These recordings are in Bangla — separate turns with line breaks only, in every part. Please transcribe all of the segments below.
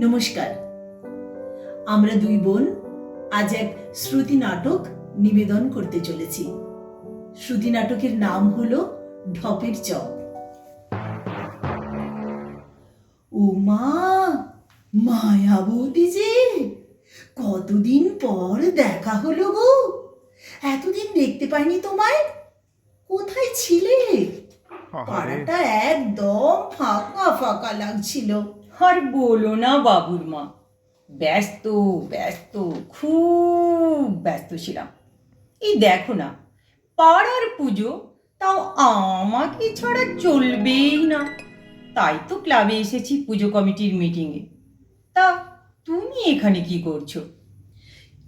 নমস্কার। আমরা দুই বোন আজ এক শ্রুতি নাটক নিবেদন করতে চলেছি। শ্রুতি নাটকের নাম হলো ঢপের চপ। ও মা মায়াবতী যে! কতদিন পর দেখা হলো গো। এতদিন দেখতে পাইনি তোমায়। কোথায় ছিলে? পাড়াটা একদম ফাঁকা ফাঁকা লাগছিল।
আর বলো না বাবুর মা ব্যস্ত ব্যস্ত, খুব ব্যস্ত ছিলাম। এই দেখো না, পাড়ার পুজো তাও আমাকে ছাড়া চলবেই না। তাই তো ক্লাবে এসেছি পুজো কমিটির মিটিংয়ে। তা তুমি এখানে কি করছ?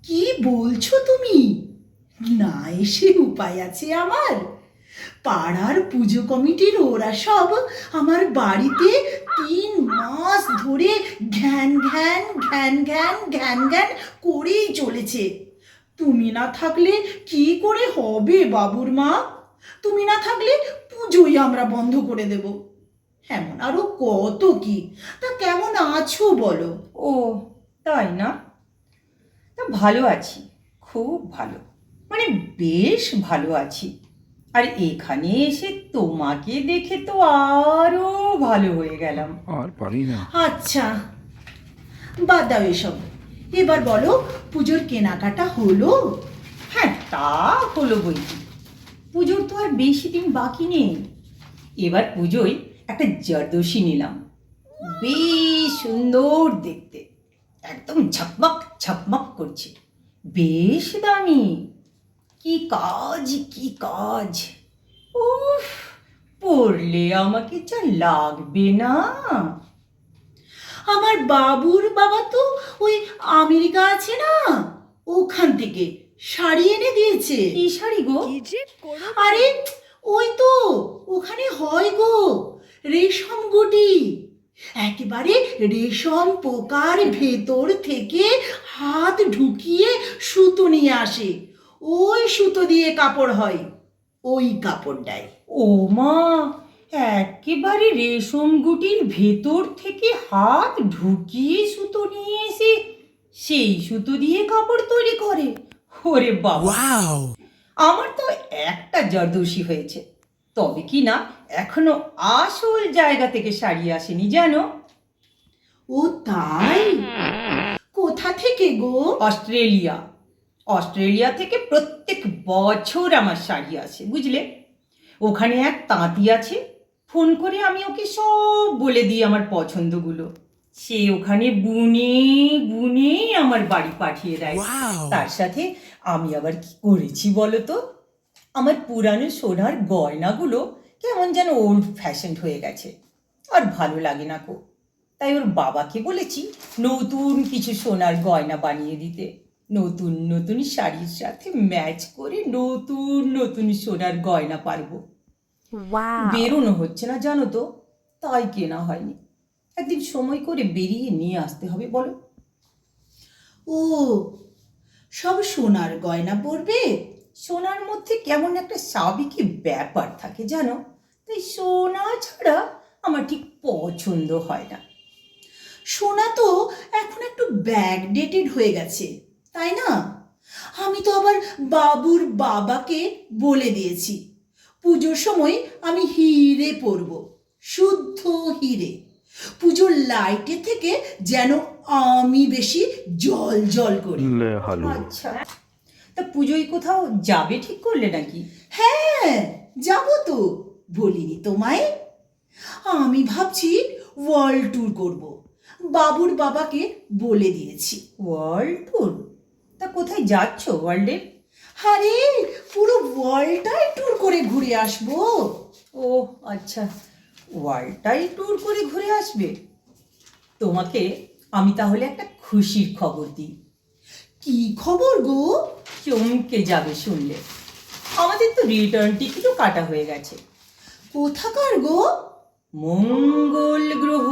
কি বলছো তুমি? না এসে উপায় আছে আমার? পাড়ার পুজো কমিটির ওরা সব আমার বাড়িতে তিন মাস ধরে ঘ্যান ঘ্যান ঘ্যান ঘ্যান ঘ্যান ঘ্যান করেই চলেছে। তুমি না থাকলে কি করে হবে বাবুর মা? তুমি না থাকলে পুজোই আমরা বন্ধ করে দেব। এমন আরও কত কি? তা কেমন আছো বলো?
ও, তাই না? তা ভালো আছি, খুব ভালো। মানে বেশ ভালো আছি। আর এখানে এসে তোমাকে দেখে তো আরও ভালো হয়ে গেলাম।
আর পারি না।
আচ্ছা বাদ দাও এসব। এবার বলো পুজোর কেনাকাটা হলো?
হ্যাঁ তা হলো বই পুজোর তো আর বেশি দিন বাকি নেই। এবার পুজোয় একটা জর্দোশি নিলাম। বেশ সুন্দর দেখতে। একদম ঝকমক ঝকমক করছে। বেশ দামি। কি কাজ কি কাজ? উফ পড়লে আমাকে যা লাগবে না।
আমার বাবুর বাবা তো ওই আমেরিকা আছে না? ওখান থেকে শাড়ি এনে দিয়েছে।
কি শাড়ি গো?
আরে ওই তো ওখানে হয় গো রেশম গুটি। একেবারে রেশম পোকার ভেতর থেকে হাত ঢুকিয়ে সুতো নিয়ে আসে। ওই সুতো দিয়ে কাপড় হয় ওই কাপড়টাই।
ও মা একেবারে রেশম গুটির ভেতর থেকে হাত ঢুকিয়ে সুতো নিয়ে এসে সেই সুতো দিয়ে কাপড় তৈরি করে। ওরে বাবা। আমার তো একটা জর্দোষী হয়েছে। তবে কি না এখনও আসল জায়গা থেকে শাড়ি আসেনি জানো?
ও তাই? কোথা থেকে গো?
অস্ট্রেলিয়া। অস্ট্রেলিয়া থেকে প্রত্যেক বছর আমার শাড়ি আসে বুঝলে? ওখানে এক তাঁতি আছে ফোন করে আমি ওকে সব বলে দিই আমার পছন্দগুলো। সে ওখানে বুনে বুনে আমার বাড়ি পাঠিয়ে দেয়। তার সাথে আমি আবার কি করেছি বলো তো? আমার পুরানো সোনার গয়নাগুলো কেমন যেন ওল্ড ফ্যাশন হয়ে গেছে আর ভালো লাগে না কো। তাই ওর বাবাকে বলেছি নতুন কিছু সোনার গয়না বানিয়ে দিতে। নতুন নতুন শাড়ির সাথে ম্যাচ করে নতুন নতুন সোনার গয়না পারব। বেরোনো হচ্ছে না জানো তো? তাই কেনা হয়নি। একদিন সময় করে বেরিয়ে নিয়ে আসতে হবে বলো।
ও সব সোনার গয়না পরবে?
সোনার মধ্যে কেমন একটা সাবিকি ব্যাপার থাকে জানো? তাই সোনা ছাড়া আমার ঠিক পছন্দ হয় না।
সোনা তো এখন একটু ব্যাক ডেটেড হয়ে গেছে। তাই না? আমি তো আবার বাবুর বাবাকে বলে দিয়েছি। পুজোর সময় আমি হিরে পরব শুদ্ধ হিরে। পুজোর লাইটে থেকে যেন আমি বেশি জল জল করি।
আচ্ছা। তা পুজোয় কোথাও যাবে ঠিক করলে নাকি?
হ্যাঁ যাব তো বলিনি তোমায়। আমি ভাবছি ওয়ার্ল্ড ট্যুর করব বাবুর বাবাকে বলে দিয়েছি।
World tour? কোথায় যাচ্ছ ওয়ার্ল্ডের
আরে, পুরো ওয়ার্ল্ডটাই ট্যুর করে ঘুরে আসব।
ও আচ্ছা। ওয়ার্ল্ডটাই ট্যুর করে ঘুরে আসবে। তোমাকে আমি তাহলে একটা খুশির খবর দিই।
কি খবর গো?
চমকে যাবে শুনলে। আমাদের তো রিটার্ন টিকিটও কাটা হয়ে গেছে।
কোথাকার গো?
মঙ্গল গ্রহ।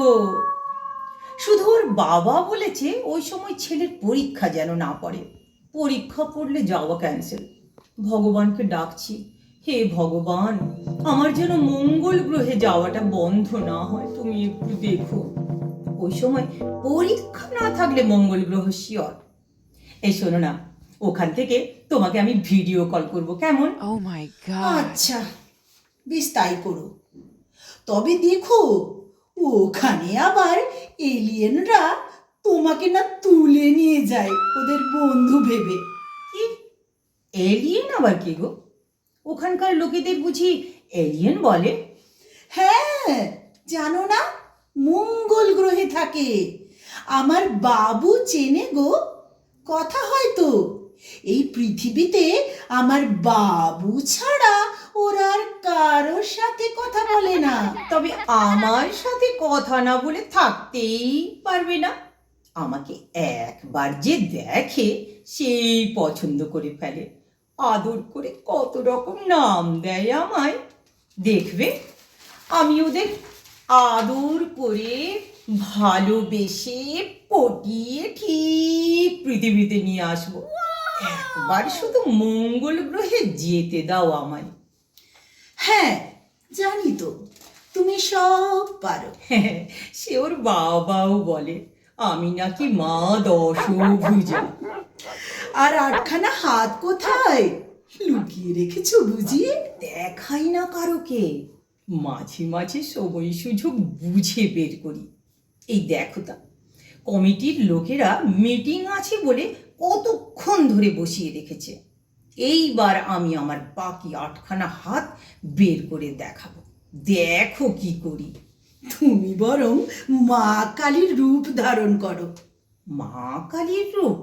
শুধু ওর বাবা বলেছে ওই সময় ছেলের পরীক্ষা যেন না পড়ে। পরীক্ষা পড়লে যাওয়া ক্যান্সেল ভগবানকে ডাকছি হে ভগবান আমার যেন মঙ্গল গ্রহে যাওয়াটা বন্ধ না হয় তুমি একটু দেখো। ওই সময় পরীক্ষা না থাকলে মঙ্গল গ্রহ শিওর। এই শোনো না ওখান থেকে তোমাকে আমি ভিডিও কল করব কেমন?
Oh my god.
আচ্ছা বেশ তাই করো। তবে দেখো ওখানে আবার এলিয়েনরা তোমাকে না তুলে নিয়ে যায় ওদের বন্ধু ভেবে।
কি? এলিয়েন আবার কি গো? ওখানকার লোকেদের বুঝি এলিয়েন বলে?
হ্যাঁ জানো না, মঙ্গল গ্রহে থাকে। আমার বাবু চেনে গো, কথা হয়তো এই পৃথিবীতে আমার বাবু ছাড়া ওরা আর কারোর সাথে কথা বলে না।
তবে আমার সাথে কথা না বলে থাকতেই পারবে না। আমাকে একবার যে দেখে সেই পছন্দ করে ফেলে। আদর করে কত রকম নাম দেয় আমায়। দেখবে আমি ওদের আদর করে ভালোবেসে পটিয়ে ঠিক পৃথিবীতে নিয়ে আসব। একবার শুধু মঙ্গল গ্রহে যেতে দাও আমায়।
হ্যাঁ জানি তো তুমি সব পারো।
হ্যাঁ, সে ওর বাবাও বলে। আমি নাকি মা দশভুজা
আর আটখানা হাত কোথায়? লুকিয়ে রেখেছো বুঝি?
দেখাই না কারোকে। মাঝে মাঝে সময় সুযোগ বুঝে বের করি। এই দেখো তা, কমিটির লোকেরা মিটিং আছে বলে কতক্ষণ ধরে বসিয়ে রেখেছে। এইবার আমি আমার বাকি আটখানা হাত বের করে দেখাবো। দেখো কি করি।
তুমি বরং মা কালীর রূপ ধারণ করো।
মা কালীর রূপ?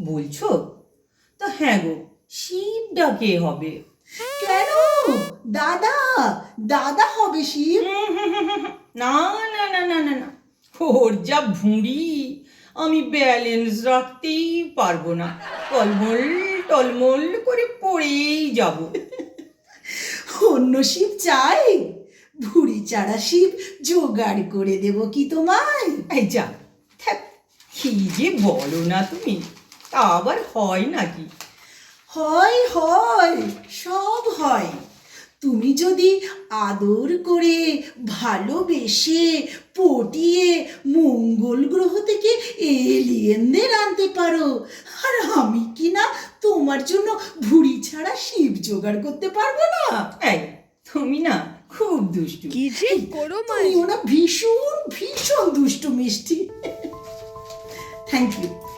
বলছো? তা হ্যাঁ গো শিব ডাকে হবে?
কেন? দাদা দাদা হবে শিব?
না না না না না না। ওর যা ভুঁড়ি আমি ব্যালেন্স রাখতেই পারব না। টলমল টলমল করে পড়েই যাব।
অন্য শিব চাই? ভুড়ি চারা শিব জোগাড় করে দেব কি তোমায়?
এই যা কি যে বলো না তুমি তা আবার হয় নাকি?
হয় হয় সব হয়। তুমি যদি আদর করে ভালোবেসে পটিয়ে মঙ্গল গ্রহ থেকে এলিয়েনদের আনতে পারো আর আমি কি না তোমার জন্য ভুড়ি ছাড়া শিব জোগাড় করতে পারব না?
এই তুমি না খুব দুষ্টু।
কি যে করো
মা ভীষণ ভীষণ দুষ্টু মিষ্টি। Thank you